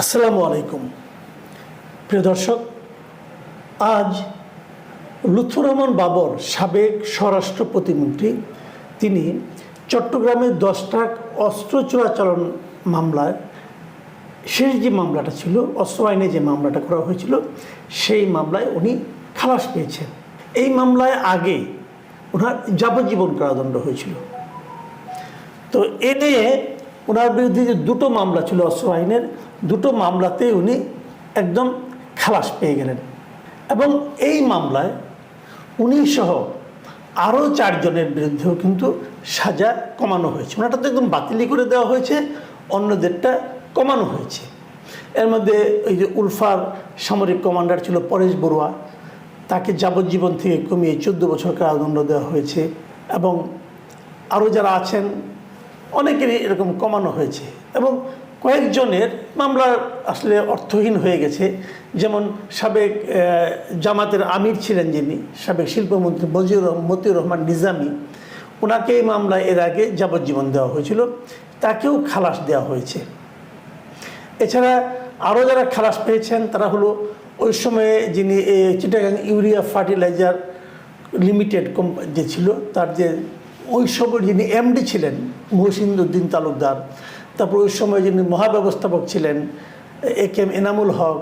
আসসালামু আলাইকুম। প্রিয় দর্শক, আজ লুৎফুর রহমান বাবর, সাবেক স্বরাষ্ট্র প্রতিমন্ত্রী, তিনি চট্টগ্রামের দশ ট্রাক অস্ত্র চোরাচালান মামলায়, শেষ যে মামলাটা ছিল, অস্ত্র আইনে যে মামলাটা করা হয়েছিল, সেই মামলায় উনি খালাস পেয়েছেন। এই মামলায় আগে ওনার যাবজ্জীবন কারাদণ্ড হয়েছিল। তো এ নিয়ে ওনার বিরুদ্ধে যে দুটো মামলা ছিল অস্ত্র আইনের, দুটো মামলাতেই উনি একদম খালাস পেয়ে গেলেন। এবং এই মামলায় উনি সহ আরও চারজনের বিরুদ্ধেও কিন্তু সাজা কমানো হয়েছে। ওনাটা তো একদম বাতিলি করে দেওয়া হয়েছে, অন্যদেরটা কমানো হয়েছে। এর মধ্যে ওই যে উলফার সামরিক কমান্ডার ছিল পরেশ বড়ুয়া, তাকে যাবজ্জীবন থেকে কমিয়ে চোদ্দ বছর কারাদণ্ড দেওয়া হয়েছে এবং আরও যারা আছেন অনেকেরই এরকম কমানো হয়েছে এবং কয়েকজনের মামলা আসলে অর্থহীন হয়ে গেছে। যেমন সাবেক জামাতের আমির ছিলেন যিনি, সাবেক শিল্পমন্ত্রী রহ- মতিউর রহমান নিজামী ওনাকে এই মামলায় এর আগে যাবজ্জীবন দেওয়া হয়েছিল। তাকেও খালাস দেওয়া হয়েছে। এছাড়া আরও যারা খালাস পেয়েছেন, তারা হলো ওই সময়ে যিনি Chittagong urea fertiliser limited company যে ছিল, তার যে ওই সময় যিনি এমডি ছিলেন মহসিন্দুদ্দিন তালুকদার, তারপর ওই সময় যিনি মহাব্যবস্থাপক ছিলেন এ কে এম এনামুল হক,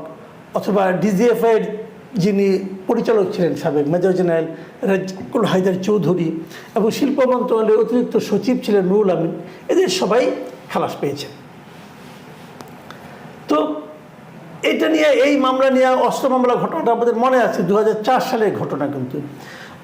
অথবা ডিজিএফআইয়ের যিনি পরিচালক ছিলেন সাবেক মেজর জেনারেল রাজকুল হায়দার চৌধুরী এবং শিল্প মন্ত্রণালয়ের অতিরিক্ত সচিব ছিলেন নুরুল আমিন, এদের সবাই খালাস পেয়েছেন। তো এটা নিয়ে, এই মামলা নিয়ে অস্ত্র মামলা ঘটনাটা আমাদের মনে আছে দু হাজার চার সালের ঘটনা কিন্তু।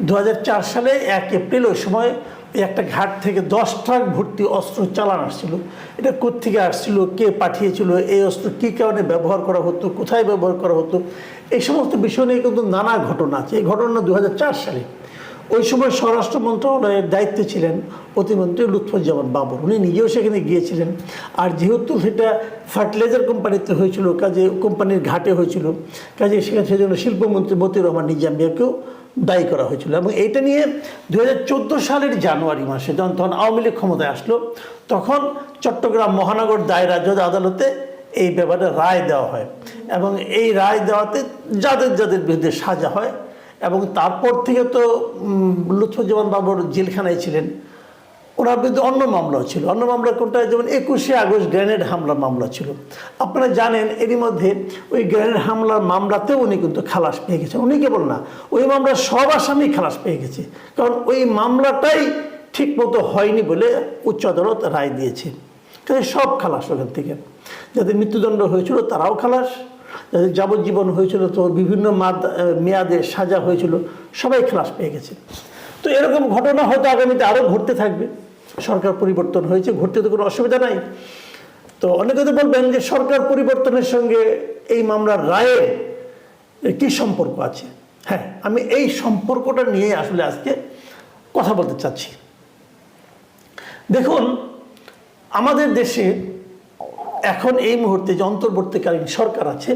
দু হাজার চার সালে এক এপ্রিল ওই সময় ওই একটা ঘাট থেকে দশ ট্রাক ভর্তি অস্ত্র চালান আসছিল। এটা কোত্থেকে আসছিল? কে পাঠিয়েছিল? এই অস্ত্র কী কারণে ব্যবহার করা হতো? কোথায় ব্যবহার করা হতো? এই সমস্ত বিষয় নিয়ে কিন্তু নানা ঘটনা আছে। এই ঘটনা দু হাজার চার সালে ওই সময় স্বরাষ্ট্র মন্ত্রণালয়ের দায়িত্বে ছিলেন প্রতিমন্ত্রী লুৎফুজ্জামান বাবর। উনি নিজেও সেখানে গিয়েছিলেন। আর যেহেতু সেটা ফার্টিলাইজার কোম্পানিতে হয়েছিল, কাজে কোম্পানির ঘাটে হয়েছিল, কাজে সেখানে সেজন্য শিল্পমন্ত্রী মতিউর রহমান নিজামিয়াকেও দায়ী করা হয়েছিল এবং এটা নিয়ে দু হাজার চোদ্দ সালের জানুয়ারি মাসে যখন তখন আওয়ামী লীগ ক্ষমতায় আসলো, তখন চট্টগ্রাম মহানগর দায়রা জজ আদালতে এই ব্যাপারে রায় দেওয়া হয় এবং এই রায় দেওয়াতে যাদের যাদের বিরুদ্ধে সাজা হয় এবং তারপর থেকে তো লুৎফুজ্জামান বাবুর জেলখানায় ছিলেন। ওনার বিরুদ্ধে অন্য মামলাও ছিল। অন্য মামলা কোনটা? যেমন একুশে আগস্ট গ্রেনেড হামলা মামলা ছিল। আপনারা জানেন, এরই মধ্যে ওই গ্রেনেড হামলার মামলাতেও উনি কিন্তু খালাস পেয়ে গেছেন উনি কেবল না, ওই মামলার সব আসামি খালাস পেয়ে গেছে। কারণ ওই মামলাটাই ঠিক মতো হয়নি বলে উচ্চ আদালত রায় দিয়েছে। কাজে সব খালাস ওখান থেকে। যাদের মৃত্যুদণ্ড হয়েছিল তারাও খালাস। যাদের যাবজ্জীবন হয়েছিল তো বিভিন্ন মাদ মেয়াদে সাজা হয়েছিল, সবাই খালাস পেয়ে গেছে। তো এরকম ঘটনা হয়তো আগামীতে আরও ঘটতে থাকবে। সরকার পরিবর্তন হয়েছে ঘটতে তো কোনো অসুবিধা নাই। তো অনেকে তো বলবেন যে সরকার পরিবর্তনের সঙ্গে এই মামলার রায়ের কী সম্পর্ক আছে? হ্যাঁ আমি এই সম্পর্কটা নিয়ে আসলে আজকে কথা বলতে চাচ্ছি। দেখুন, আমাদের দেশে এখন এই মুহূর্তে যে অন্তর্বর্তীকালীন সরকার আছে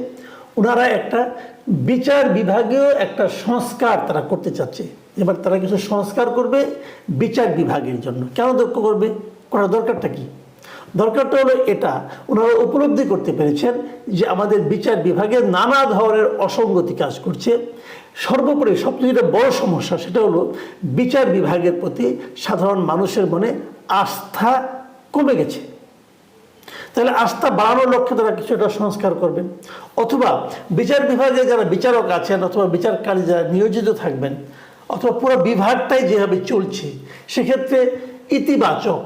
ওনারা একটা বিচার বিভাগীয় একটা সংস্কার তারা করতে চাচ্ছে। এবার তারা কিছু সংস্কার করবে বিচার বিভাগের জন্য। কেন দক্ষ করবে? করার দরকারটা কি? দরকারটা হলো এটা। ওনারা উপলব্ধি করতে পেরেছেন যে আমাদের বিচার বিভাগে নানা ধরনের অসঙ্গতি কাজ করছে। সর্বোপরি সবচেয়ে যেটা বড় সমস্যা সেটা হলো বিচার বিভাগের প্রতি সাধারণ মানুষের মনে আস্থা কমে গেছে। তাহলে আস্থা বাড়ানোর লক্ষ্যে তারা কিছু একটা সংস্কার করবেন অথবা বিচার বিভাগে যারা বিচারক আছেন অথবা বিচারকারী যারা নিয়োজিত থাকবেন, অথবা পুরো বিভাগটাই যেভাবে চলছে, সেক্ষেত্রে ইতিবাচক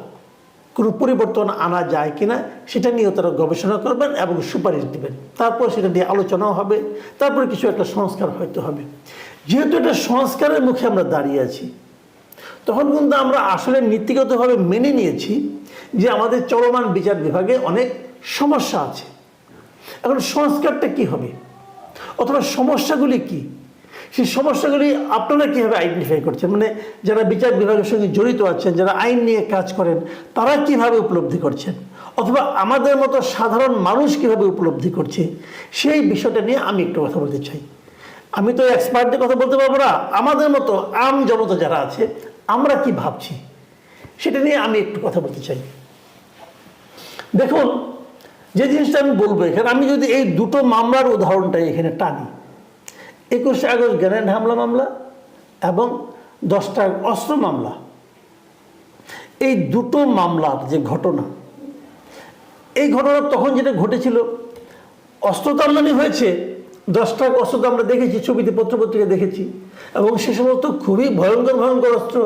কোনো পরিবর্তন আনা যায় কিনা সেটা নিয়েও তারা গবেষণা করবেন এবং সুপারিশ দিবেন। তারপর সেটা নিয়ে আলোচনাও হবে, তারপরে কিছু একটা সংস্কার হয়তো হবে। যেহেতু এটা সংস্কারের মুখে আমরা দাঁড়িয়ে আছি, তখন কিন্তু আমরা আসলে নীতিগতভাবে মেনে নিয়েছি যে আমাদের চলমান বিচার বিভাগে অনেক সমস্যা আছে। এখন সংস্কারটা কি হবে? অথবা সমস্যাগুলি কি? সেই সমস্যাগুলি আপনারা কীভাবে আইডেন্টিফাই করছেন? মানে যারা বিচার বিভাগের সঙ্গে জড়িত আছেন, যারা আইন নিয়ে কাজ করেন, তারা কীভাবে উপলব্ধি করছেন? অথবা আমাদের মতো সাধারণ মানুষ কীভাবে উপলব্ধি করছে? সেই বিষয়টা নিয়ে আমি একটু কথা বলতে চাই। আমি তো এক্সপার্টদের কথা বলতে পারব না। আমাদের মতো আম জনতা যারা আছে, আমরা কি ভাবছি? সেটা নিয়ে আমি একটু কথা বলতে চাই। দেখুন, যে জিনিসটা আমি বলব এখানে, আমি যদি এই দুটো মামলার উদাহরণটা এখানে টানি, একুশে আগস্ট গ্রেনেড হামলা মামলা এবং দশটা অস্ত্র মামলা, এই দুটো মামলার যে ঘটনা, এই ঘটনা তখন যেটা ঘটেছিল, অস্ত্র হয়েছে, দশটা অস্ত্র তো আমরা দেখেছি, ছবিতে পত্রপত্রিকা দেখেছি, এবং সে সমস্ত খুবই ভয়ঙ্কর ভয়ঙ্কর অস্ত্র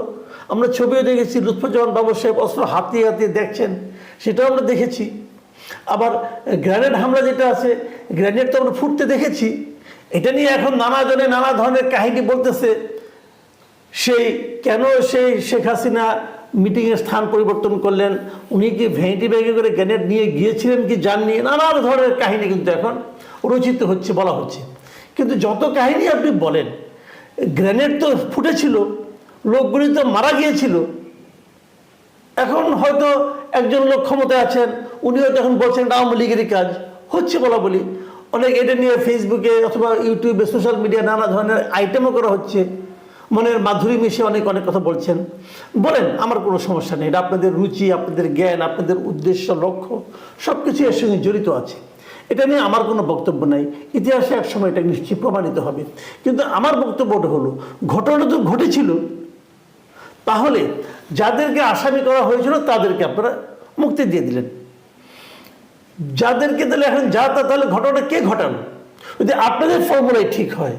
আমরা ছবিও দেখেছি লুৎফুজ্জামান বাবু সাহেব অস্ত্র হাতিয়ে হাতিয়ে দেখছেন, সেটাও আমরা দেখেছি। আবার গ্রেনেড হামলা যেটা আছে, গ্রেনেড তো আমরা ফুটতে দেখেছি, এটা নিয়ে এখন নানা জনে নানা ধরনের কাহিনী বলতেছে। সেই কেন সেই শেখ হাসিনা মিটিংয়ের স্থান পরিবর্তন করলেন, উনি কি ভেঁটি ব্যাগে করে গ্রেনেড নিয়ে গিয়েছিলেন কি যাননি নানা ধরনের কাহিনী কিন্তু এখন রচিত হচ্ছে, বলা হচ্ছে। কিন্তু যত কাহিনী আপনি বলেন, গ্রেনেড তো ফুটেছিল লোকগুলি তো মারা গিয়েছিল। এখন হয়তো একজন লোক ক্ষমতায় আছেন উনি হয়তো এখন বলছেন আওয়ামী লীগেরই কাজ। হচ্ছে বলা বলি। অনেক এটা নিয়ে ফেসবুকে অথবা ইউটিউবে সোশ্যাল মিডিয়া নানা ধরনের আইটেমও করা হচ্ছে। মনের মাধুরী মিশে অনেক অনেক কথা বলছেন। বলেন, আমার কোনো সমস্যা নেই। এটা আপনাদের রুচি, আপনাদের জ্ঞান, আপনাদের উদ্দেশ্য, লক্ষ্য সব কিছু এর সঙ্গে জড়িত আছে। এটা নিয়ে আমার কোনো বক্তব্য নাই। ইতিহাসে এক সময় এটা নিশ্চয়ই প্রমাণিত হবে। কিন্তু আমার বক্তব্যটা হলো ঘটনা তো ঘটেছিল। তাহলে যাদেরকে আসামি করা হয়েছিল তাদেরকে আপনারা মুক্তি দিয়ে দিলেন। যাদেরকে তাহলে এখন যা তা, তাহলে ঘটনাটা কে ঘটানো যদি আপনাদের ফর্মুলাই ঠিক হয়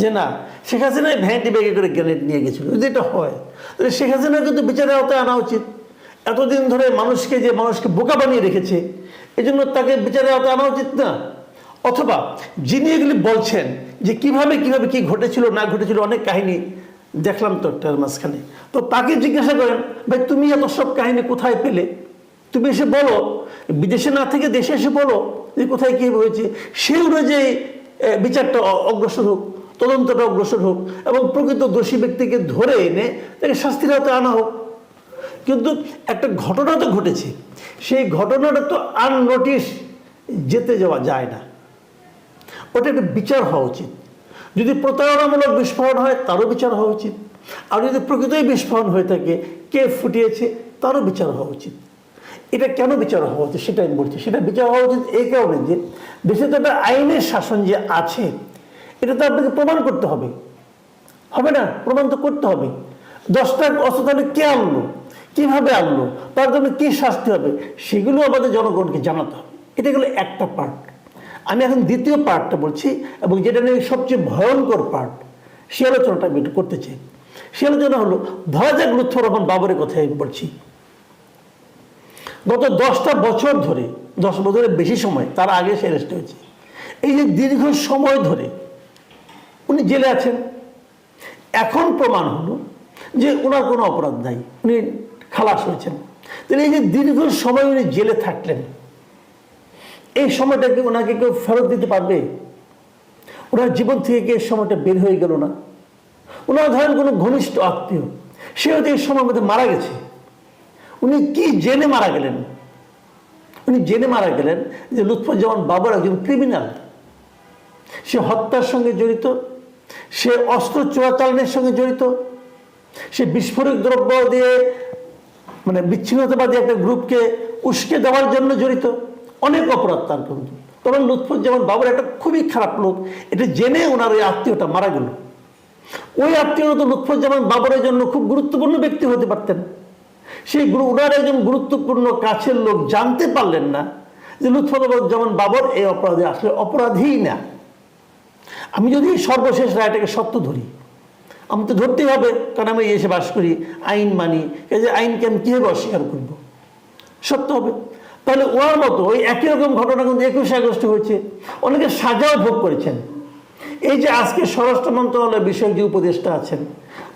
যে না, শেখ হাসিনাই ভ্যানটি ব্যাগে করে গ্রেনেড নিয়ে গেছিল, যদি এটা হয়, তাহলে শেখ হাসিনা কিন্তু বিচারের আওতায় আনা উচিত। এতদিন ধরে মানুষকে যে মানুষকে বোকা বানিয়ে রেখেছে এই জন্য তাকে বিচারের আওতায় আনা উচিত না। অথবা যিনি এগুলি বলছেন যে কীভাবে কীভাবে কি ঘটেছিল, না ঘটেছিল, অনেক কাহিনী দেখলাম তো একটার মাঝখানে। তো তাকে জিজ্ঞাসা করেন, ভাই, তুমি এত সব কাহিনী কোথায় পেলে? তুমি এসে বলো। বিদেশে না থেকে দেশে এসে বলো। যে কোথায় কী হয়েছে? সে অনুযায়ী বিচারটা অগ্রসর হোক, তদন্তটা অগ্রসর হোক এবং প্রকৃত দোষী ব্যক্তিকে ধরে এনে তাকে শাস্তির আওতায় আনা হোক। কিন্তু একটা ঘটনা তো ঘটেছে। সেই ঘটনাটা তো আননোটিস যেতে যাওয়া যায় না। ওটা একটা বিচার হওয়া উচিত। যদি প্রতারণামূলক বিস্ফোরণ হয়, তারও বিচার হওয়া উচিত। আর যদি প্রকৃতই বিস্ফোরণ হয়ে থাকে, কে ফুটিয়েছে, তারও বিচার হওয়া উচিত। এটা কেন বিচার হওয়া উচিত সেটা আমি বলছি। সেটা বিচার হওয়া উচিত এই কারণে যে দেশে তো একটা আইনের শাসন যে আছে, এটা তো আপনাকে প্রমাণ করতে হবে। হবে না? প্রমাণ তো করতে হবে। দশটা অস্ত্র তাহলে কে আনলো? কীভাবে আনলো? তার জন্য কী শাস্তি হবে? সেগুলো আমাদের জনগণকে জানাতে হবে। এটা গেলো একটা পার্ট আমি এখন দ্বিতীয় পার্টটা বলছি এবং যেটা নিয়ে সবচেয়ে ভয়ঙ্কর পার্ট সে আলোচনাটা আমি একটু করতে চাই। সে আলোচনা হলো ধরা যাক লুৎফর রহমান বাবরের কথাই আমি বলছি। গত দশটা বছর ধরে দশ বছরের বেশি সময়, তার আগে সে অ্যারেস্ট হয়েছে। এই যে দীর্ঘ সময় ধরে উনি জেলে আছেন, এখন প্রমাণ হলো যে ওনার কোনো অপরাধ নাই, উনি খালাস হয়েছেন। তাহলে এই যে দীর্ঘ সময় উনি জেলে থাকলেন এই সময়টা কি ওনাকে কেউ ফেরত দিতে পারবে? ওনার জীবন থেকে কি এই সময়টা বের হয়ে গেল না? ওনার ধরেন কোনো ঘনিষ্ঠ আত্মীয় সে হয়তো এই সময়ের মধ্যে মারা গেছে। উনি কি জেনে মারা গেলেন? উনি জেনে মারা গেলেন যে লুৎফুজ্জামান বাবর একজন ক্রিমিনাল সে হত্যার সঙ্গে জড়িত, সে অস্ত্র চোরাচালানের সঙ্গে জড়িত, সে বিস্ফোরক দ্রব্য দিয়ে মানে বিচ্ছিন্নতাবাদী একটা গ্রুপকে উস্কে দেওয়ার জন্য জড়িত। অনেক অপরাধ তার কিন্তু তখন লুৎফুজ্জামান বাবর একটা খুবই খারাপ লোক, এটা জেনে ওনার ওই আত্মীয়টা মারা গেল। ওই আত্মীয় তো লুৎফুজ্জামান বাবরের জন্য খুব গুরুত্বপূর্ণ ব্যক্তি হতে পারতেন। সেই ওনার একজন গুরুত্বপূর্ণ কাছের লোক জানতে পারলেন না যে লুৎফুজ্জামান বাবর এই অপরাধে আসলে অপরাধীই না। আমি যদি সর্বশেষ রায়টাকে সত্য ধরি, আমি তো ধরতেই হবে, কারণ আমি এসে বাস করি, আইন মানি, এই যে আইনকে আমি কীভাবে অস্বীকার করব? সত্য হবে। তাহলে ওনার মতো ওই একই রকম ঘটনা কিন্তু একুশে আগস্টে হয়েছে। অনেকে সাজাও ভোগ করেছেন। এই যে আজকে স্বরাষ্ট্র মন্ত্রণালয়ের বিষয়ক যে উপদেষ্টা আছেন,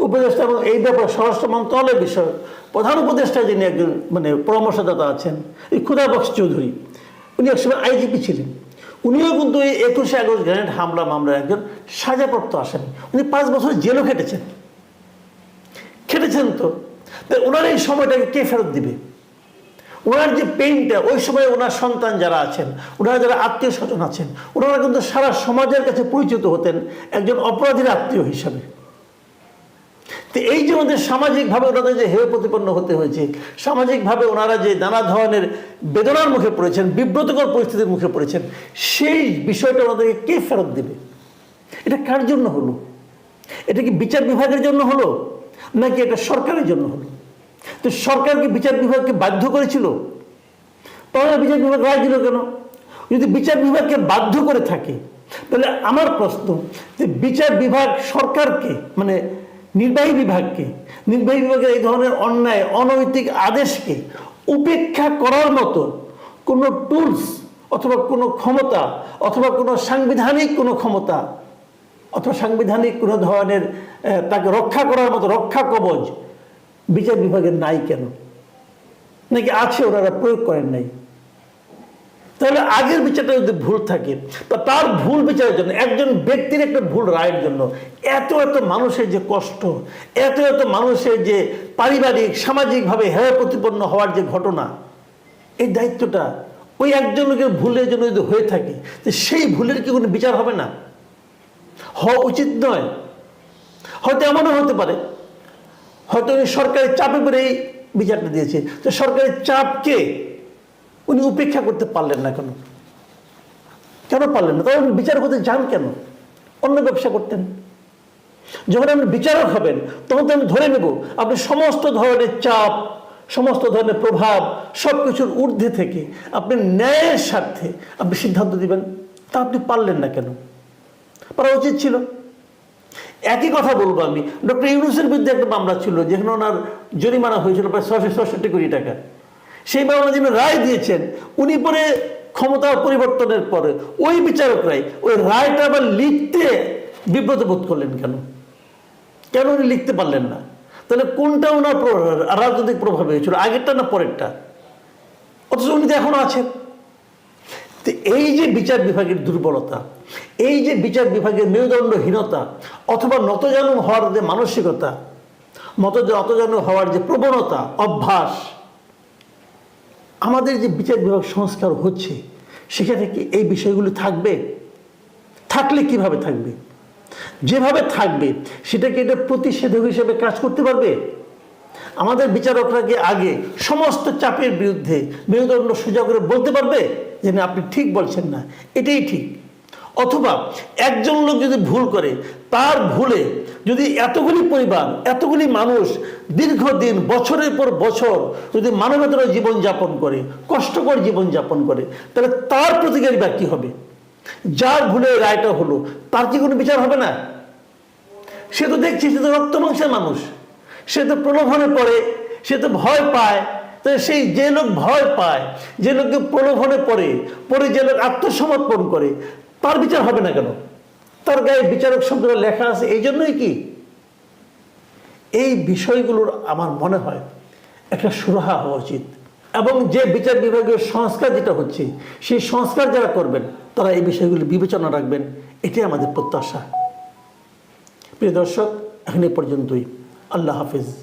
উপদেষ্টা এবং এই ব্যাপারে স্বরাষ্ট্র মন্ত্রণালয়ের বিষয় প্রধান উপদেষ্টা যিনি একজন মানে পরামর্শদাতা আছেন, এই ক্ষুদাবক্স চৌধুরী, উনি একসময় আইজিপি ছিলেন। উনিও কিন্তু এই একুশে আগস্ট গ্রেনেড হামলা মামলার একজন সাজাপ্রাপ্ত আসামি উনি পাঁচ বছর জেলও খেটেছেন। খেটেছেন তা ওনার এই সময়টাকে কে ফেরত দিবে? ওনার যে পেইনটা ওই সময় ওনার সন্তান যারা আছেন, ওনারা যারা আত্মীয় স্বজন আছেন, ওনারা কিন্তু সারা সমাজের কাছে পরিচিত হতেন একজন অপরাধীর আত্মীয় হিসাবে। তো এই যে ওদের সামাজিকভাবে ওনাদের যে হেয় প্রতিপন্ন হতে হয়েছে, সামাজিকভাবে ওনারা যে নানা ধরনের বেদনার মুখে পড়েছেন, বিব্রতকর পরিস্থিতির মুখে পড়েছেন, সেই বিষয়টা ওনাদেরকে কে ফেরত দেবে? এটা কার জন্য হলো? এটা কি বিচার বিভাগের জন্য হলো? নাকি এটা সরকারের জন্য হলো? তো সরকার কি বিচার বিভাগকে বাধ্য করেছিল। তাহলে বিচার বিভাগ রায় দিল কেন? যদি বিচার বিভাগকে বাধ্য করে থাকে, তাহলে আমার প্রশ্ন যে বিচার বিভাগ সরকারকে মানে নির্বাহী বিভাগকে, নির্বাহী বিভাগের এই ধরনের অন্যায়, অনৈতিক আদেশকে উপেক্ষা করার মতো কোনো টুলস অথবা কোনো ক্ষমতা অথবা কোনো সাংবিধানিক কোনো ক্ষমতা অথবা সাংবিধানিক কোনো ধরনের তাকে রক্ষা করার মতো রক্ষা কবচ বিচার বিভাগের নাই কেন? নাকি আছে ওনারা, প্রয়োগ করেন নাই? তাহলে আগের বিচারটা যদি ভুল থাকে তা তার ভুল বিচারের জন্য, একজন ব্যক্তির একটা ভুল রায়ের জন্য, এত এত মানুষের যে কষ্ট, এত এত মানুষের যে পারিবারিক, সামাজিকভাবে হেয় প্রতিপন্ন হওয়ার যে ঘটনা, এই দায়িত্বটা ওই একজন লোকের ভুলের জন্য যদি হয়ে থাকে, তো সেই ভুলের কি কোনো বিচার হবে না? হওয়া উচিত নয়। হয়তো এমনও হতে পারে। হয়তো উনি সরকারের চাপে পড়ে এই বিচারটা দিয়েছে তো সরকারের চাপকে উনি উপেক্ষা করতে পারলেন না কেন? কেন পারলেন না? তখন বিচার করতে যান কেন? অন্য ব্যবসা করতেন। যখন আপনি বিচারক হবেন, তখন তো আমি ধরে নেব, আপনি সমস্ত ধরনের চাপ, সমস্ত ধরনের প্রভাব সব কিছুর ঊর্ধ্বে থেকে আপনি ন্যায়ের স্বার্থে আপনি সিদ্ধান্ত দিবেন। তা আপনি পারলেন না কেন? পারা উচিত ছিল। একই কথা বলব আমি। ডক্টর ইউনুসের বিরুদ্ধে একটা মামলা ছিল, যেখানে ওনার জরিমানা হয়েছিল প্রায় ছশো ছষট্টি কোটি টাকা। সেই মামলা যিনি রায় দিয়েছেন, উনি পরে ক্ষমতা পরিবর্তনের পরে ওই বিচারকরাই ওই রায়টা আবার লিখতে বিব্রত বোধ করলেন কেন? কেন উনি লিখতে পারলেন না? তাহলে কোনটা ওনার রাজনৈতিক প্রভাব হয়েছিল, আগেরটা না পরেরটা? অথচ উনি তো এখনও আছেন। তো এই যে বিচার বিভাগের দুর্বলতা, এই যে বিচার বিভাগের মেরুদণ্ডহীনতা, অথবা নতজানু হওয়ার যে মানসিকতা মত নতজানু হওয়ার যে প্রবণতা, অভ্যাস, আমাদের যে বিচার বিভাগ সংস্কার হচ্ছে, সেখানে কি এই বিষয়গুলি থাকবে? থাকলে কীভাবে থাকবে? যেভাবে থাকবে, সেটাকে এটা প্রতিষেধক হিসেবে কাজ করতে পারবে? আমাদের বিচারকরা কি আগে সমস্ত চাপের বিরুদ্ধে মেরুদণ্ড সোজা করে বলতে পারবে? যে না, আপনি ঠিক বলছেন না। এটাই ঠিক। অথবা একজন লোক যদি ভুল করে, তার ভুলে যদি এতগুলি পরিবার, এতগুলি মানুষ দীর্ঘদিন, বছরের পর বছর যদি মানবতার জীবন যাপন করে, কষ্টকর জীবন যাপন করে, তাহলে তার প্রতিকারী বা কী হবে? যার ভুলে রায়টা হলো, তার কি কোনো বিচার হবে না? সে তো দেখছি, সে তো রক্ত মানুষ। সে তো প্রলোভনে পড়ে, সে তো ভয় পায়। তো সেই যে লোক ভয় পায়, যে লোককে প্রলোভনে পড়ে পড়ে যে লোক আত্মসমর্পণ করে, তার বিচার হবে না কেন? তার গায়ে বিচারক শব্দটা লেখা আছে, এই জন্যই কি? এই বিষয়গুলোর আমার মনে হয় একটা সুরাহা হওয়া উচিত। এবং যে বিচার বিভাগীয় সংস্কার যেটা হচ্ছে, সেই সংস্কার যারা করবেন, তারা এই বিষয়গুলি বিবেচনা রাখবেন, এটাই আমাদের প্রত্যাশা। প্রিয় দর্শক, এখন এ পর্যন্তই। আল্লাহ হাফিজ।